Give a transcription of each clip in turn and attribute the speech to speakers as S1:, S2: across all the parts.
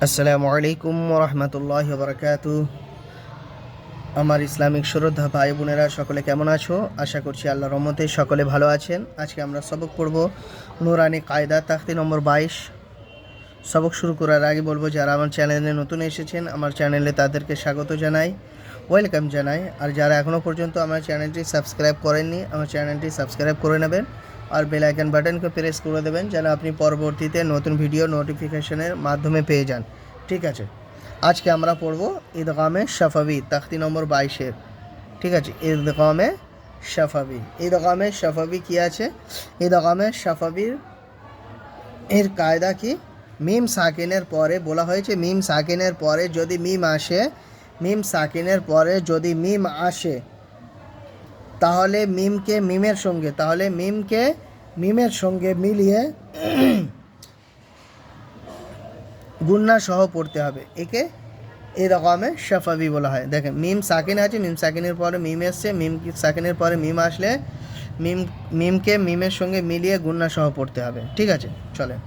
S1: আসসালামু আলাইকুম রহমতুল্লাহ বরকাত আমার ইসলামিক শ্রদ্ধা ভাই বোনেরা, সকলে কেমন আছো? আশা করছি আল্লাহ রহমতে সকলে ভালো আছেন। আজকে আমরা সবক পড়ব নুরানি কায়দা, তাখতি নম্বর বাইশ। সবক শুরু করার আগে বলব, যারা আমার চ্যানেলে নতুন এসেছেন, আমার চ্যানেলে তাদেরকে স্বাগত জানাই, ওয়েলকাম জানাই। আর যারা এখনও পর্যন্ত আমার চ্যানেলটি সাবস্ক্রাইব করেননি, আমার চ্যানেলটি সাবস্ক্রাইব করে নেবেন। আর বেল আইকন বাটনকে প্রেস করে দেবেন যেন আপনি পরবর্তীতে নতুন ভিডিও নোটিফিকেশনের মাধ্যমে পেয়ে যান। ঠিক আছে? আজকে আমরা পড়ব ঈদগামে শাফাবি, তাখতি নম্বর বাইশের ঠিক আছে? ঈদগামে শাফাবি। ঈদগামে শাফাবি কি আছে? ঈদগামে শাফাবির, এর কায়দা কি? মিম সাকিনের পরে বলা হয়েছে, মিম সাকিনের পরে যদি মিম আসে, মিম সাকিনের পরে যদি মিম আসে তাহলে মিমকে মিমের সঙ্গে তাহলে মিমকে মিমের সঙ্গে মিলিয়ে গুন্না সহ পড়তে হবে একে এই রকমে শাফাবি বলা হয় দেখেন মিম সাকিন আছে মিম সাকিনের পরে মিম এসছে মিম সাকিনের পরে মিম আসলে মিম মিমকে মিমের সঙ্গে মিলিয়ে গুন্না সহ পড়তে হবে ঠিক আছে চলে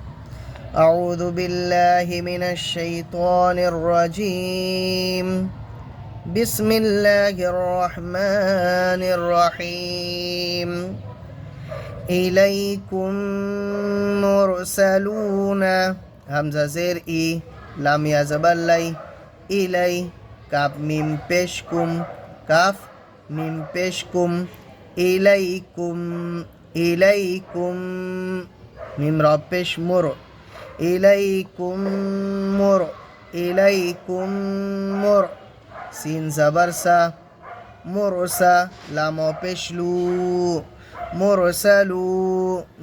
S1: أعوذ بالله من الشيطان الرجيم بسم الله الرحمن الرحيم. إليكم مرسلون. همزة زير إي لام يزبلي إلي كاف ميم بشكم كاف ميم بشكم إليكم إليكم. ميم ربش مر. إليكم مر. إليكم مر. সিন জাবারসা, মোরসা, লাম পেশলু মোরসালু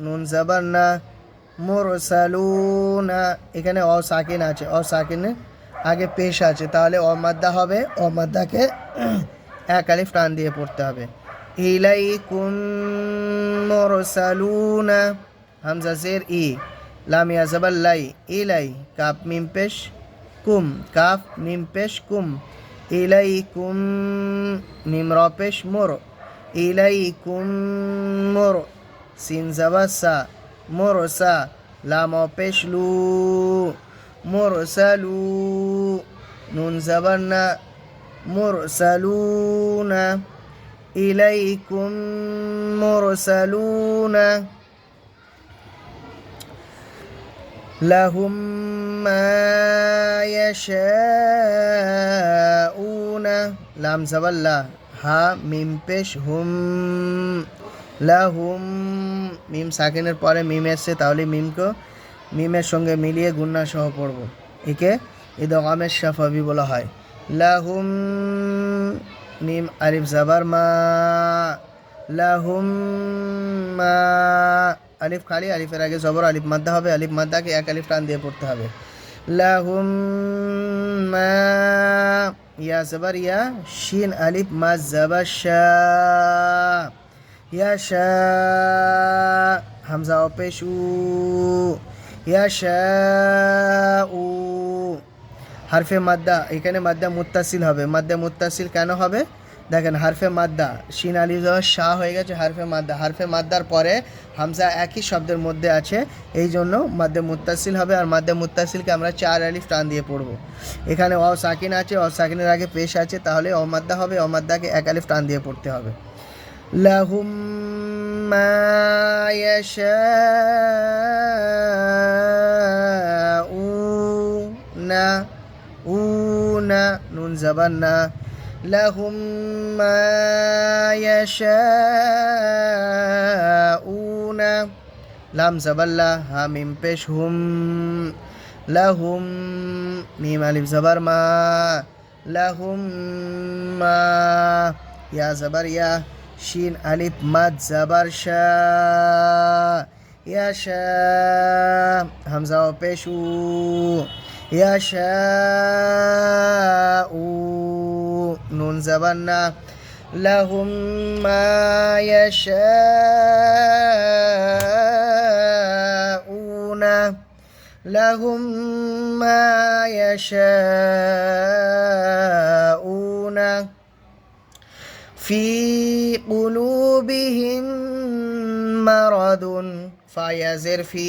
S1: নুন জাবারনা মোরসালুনা এখানে অ সাকিন আছে, অ সাকিনে আগে পেশ আছে, তাহলে অমাদ্দা হবে অমাদ্দাকে এক আলিফ টান দিয়ে পড়তে হবে। ইলাইকুম মোরসালুনা হামজা জের ই, লামিয়া জাবাল্লাই ইলাই, কাপ মিম পেশ কুম কাফ মিম পেশ কুম। ইলাইকুম মিম রপেশ মোর ইলাইকুম মোর সিন জাবাসা মোর সা লাম পেশ লু মোর সালু নুন জাবান্না মোর لهم ما يشاءون লাম জাবাল্লা হা মিম পেশ হুম লাহুম মিম সাকিনের পরে মিম এসছে তাহলে মিমকে মিমের সঙ্গে মিলিয়ে গুন্না সহ পড়ব একে ইদগামের শাফাবি বলা হয় লাহুম মিম আরিফ জাবার মা লাহুম মা আলিফ খালি, আলিফের আগে জবর, আলিফ মাদ্দা হবে, আলিফ মাদ্দাকে এক আলিফ টান দিয়ে পড়তে হবে। লাহুম মা ইয়া জবর, ইয়া শিন, আলিফ মা জবর ইয়া শা, হামজা অপেশু ইয়া শা উ, হারফে মাদ্দা, এখানে মাদ্দা মুত্তাসিল হবে। মাদ্দা মুত্তাসিল কেন হবে? দেখেন হারফে মাদ্দা, শিন আলি শাহ হয়ে গেছে হারফে মাদ্দা। হারফে মাদ্দার পরে হামজা একই শব্দের মধ্যে আছে, এই জন্য মাদ্দে মুত্তাসিল হবে আর মাদ্দে মুত্তাসিলকে আমরা চার আলিফ টান দিয়ে পড়ব। এখানে অ সাকিন আছে অ সাকিনের আগে পেশ আছে, তাহলে অমাদ্দা হবে অমাদ্দাকে এক আলিফ টান দিয়ে পড়তে হবে। লাহুম না উনা নুন জাবান্না لهم ما يشاءون. لام زبلا هميم بشهم لهم ميم ألف زبر ما لهم ما يا زبر يا شين ألف مد زبر شا يا شا همزة وبشو يا شاءون পেশু ইয়া শা উ নুন জাবান্না লাহুম মা ইয়াশাউনা লাহুম মা ইয়াশাউনা في قلوبهم مرض ফায়াজের ফি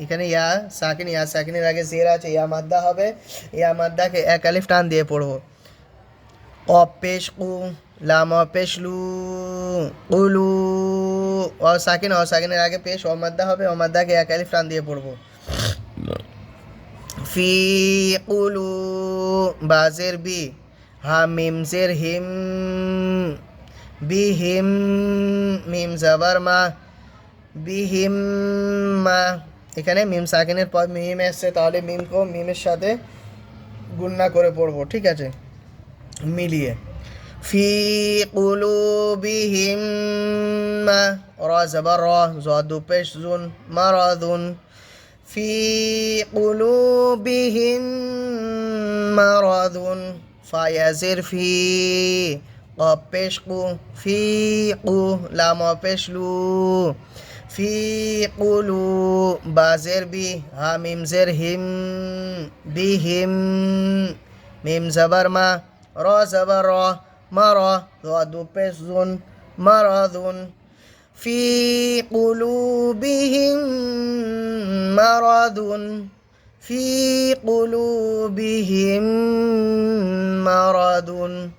S1: এখানে ইয়া সাকিন ইয়া সাকিনের আগে জের আছে ইয়া মাদ্দা হবে ইয়া মাদ্দাকে এক আলিফ টান দিয়ে পড়বো অপেশ কু লাম অপেশ লু উলু অ সাকিন অ সাকিনের আগে পেশ অমাদ্দা হবে অমাদ্দাকে এক আলিফ টান দিয়ে পড়ব ফি কুলু বাজের বি হামিম জের হিম বিহিম মিম জাবার মা বিহিম মা এখানে মিম সাকিনের পর মিম এসছে তাহলে মিমকেও মিমের সাথে গুন্না করে পড়ব ঠিক আছে? মিলিয়ে ফি কুলুবিহিম মা র জাবার র জদু পেশ জুন মারাদুন ফি কুলুবিহিম মারাদুন ফায়াজির ফি قاب পেশ কু ফি কু লাম পেশ লু ফি কুলু বাজের বি হা মিম رسبر مرض بز مرض في قلوبهم مرض في قلوبهم مرض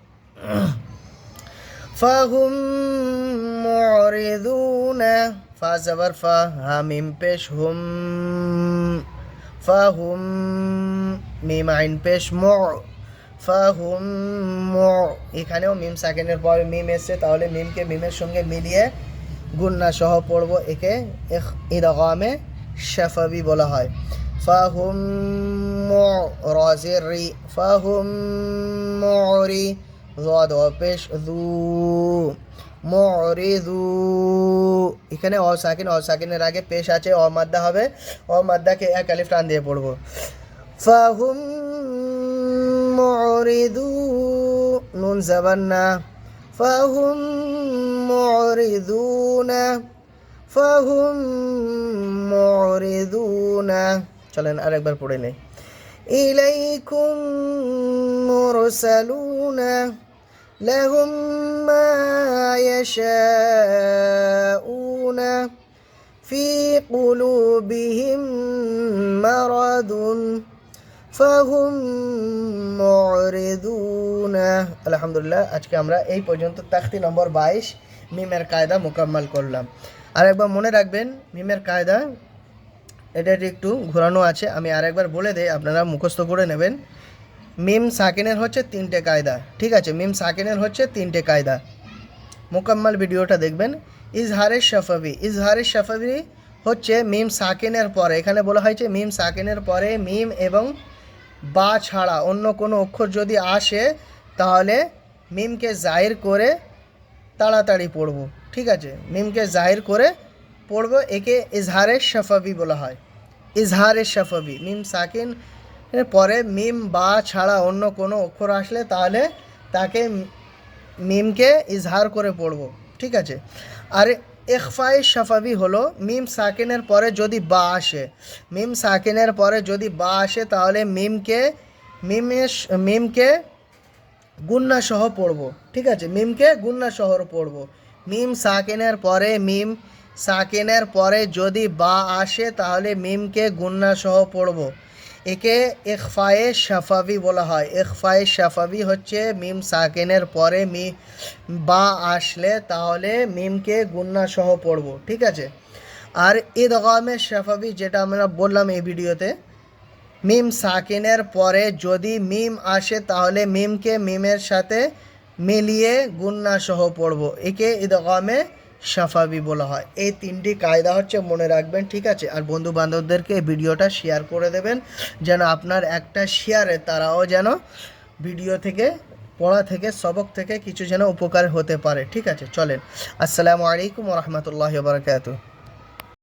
S1: فهم معرضون فزبر فهم بشهم فهم ميم عين بش مع এখানেও মিম সাকেনের পর মিম এসছে, তাহলে মিমকে মিমের সঙ্গে মিলিয়ে গুন্না সহ পড়ব একে ইদগামে শাফাবি বলা হয়। ফাহুম রি, ফাহুম পেশ দু মরিদু এখানে অ সাকিন, অ সাকিনের আগে পেশ আছে, অ মাদ্দা হবে, অ মাদ্দাকে এক আলিফ টান দিয়ে পড়ব। ফাহুম মরিদু নুন জাবান্না ফাহুম معرضون فهم معرضون চলেন আরেকবার পড়ে নেই إليكم مرسلون لهم ما يشاءون في قلوبهم مرض ফাহুম আলহামদুলিল্লাহ, আজকে আমরা এই পর্যন্ত তাখতি নম্বর বাইশ মিমের কায়দা মোকাম্মল করলাম। আর একবার মনে রাখবেন, মিমের কায়দা, এটা একটু ঘোরানো আছে, আমি আরেকবার বলে দেই, আপনারা মুখস্থ করে নেবেন। মিম সাকিনের হচ্ছে তিনটে কায়দা, ঠিক আছে? মিম সাকিনের হচ্ছে তিনটে কায়দা। মোকাম্মল ভিডিওটা দেখবেন। ইজহারের শফাবি ইজহারের শফাবি হচ্ছে মিম সাকিনের পরে, এখানে বলা হয়েছে মিম সাকিনের পরে মিম এবং বা ছাড়া অন্য কোনো অক্ষর যদি আসে, তাহলে মিমকে জাহির করে তাড়াতাড়ি পড়ব। ঠিক আছে? মিমকে জাহির করে পড়ব, একে ইজহারের শফাবি বলা হয়। ইজহারের শফাবি, মিম সাকিন পরে মিম বা ছাড়া অন্য কোনো অক্ষর আসলে তাহলে তাকে মিমকে ইজহার করে পড়ব। ঠিক আছে? আর ইখফাই শাফাবি হলো মিম সাকিনের পরে যদি বা আসে। মিম সাকিনের পরে যদি বা আসে, তাহলে মিমকে মিমের মিমকে গুন্না সহ পড়ব। ঠিক আছে? মিমকে গুন্না সহ পড়ব। মিম সাকিনের পরে, মিম সাকিনের পরে যদি বা আসে, তাহলে মিমকে গুন্না সহ পড়ব। একে ইখফায়ে শাফাবি বলা হয়। ইখফায়ে শাফাবি হচ্ছে মিম সাকেনের পরে মি, বা আসলে তাহলে মিমকে সহ পড়ব, ঠিক আছে? আর ঈদগামে শাফাবি যেটা আমরা বললাম এই ভিডিওতে, মিম সাকিনের পরে যদি মিম আসে তাহলে মিমকে মিমের সাথে মিলিয়ে সহ পড়ব। একে ঈদগামে সাফাবি বলা হয়। এই তিনটি কায়দা হচ্ছে মনে রাখবেন, ঠিক আছে? আর বন্ধু বান্ধবদেরকে এই ভিডিওটা শেয়ার করে দেবেন, যেন আপনার একটা শেয়ারে তারাও যেন ভিডিও থেকে, পড়া থেকে, সবক থেকে কিছু যেন উপকার হতে পারে, ঠিক আছে? চলেন। আসসালামু আলাইকুম রহমতুল্লাহ বারকাত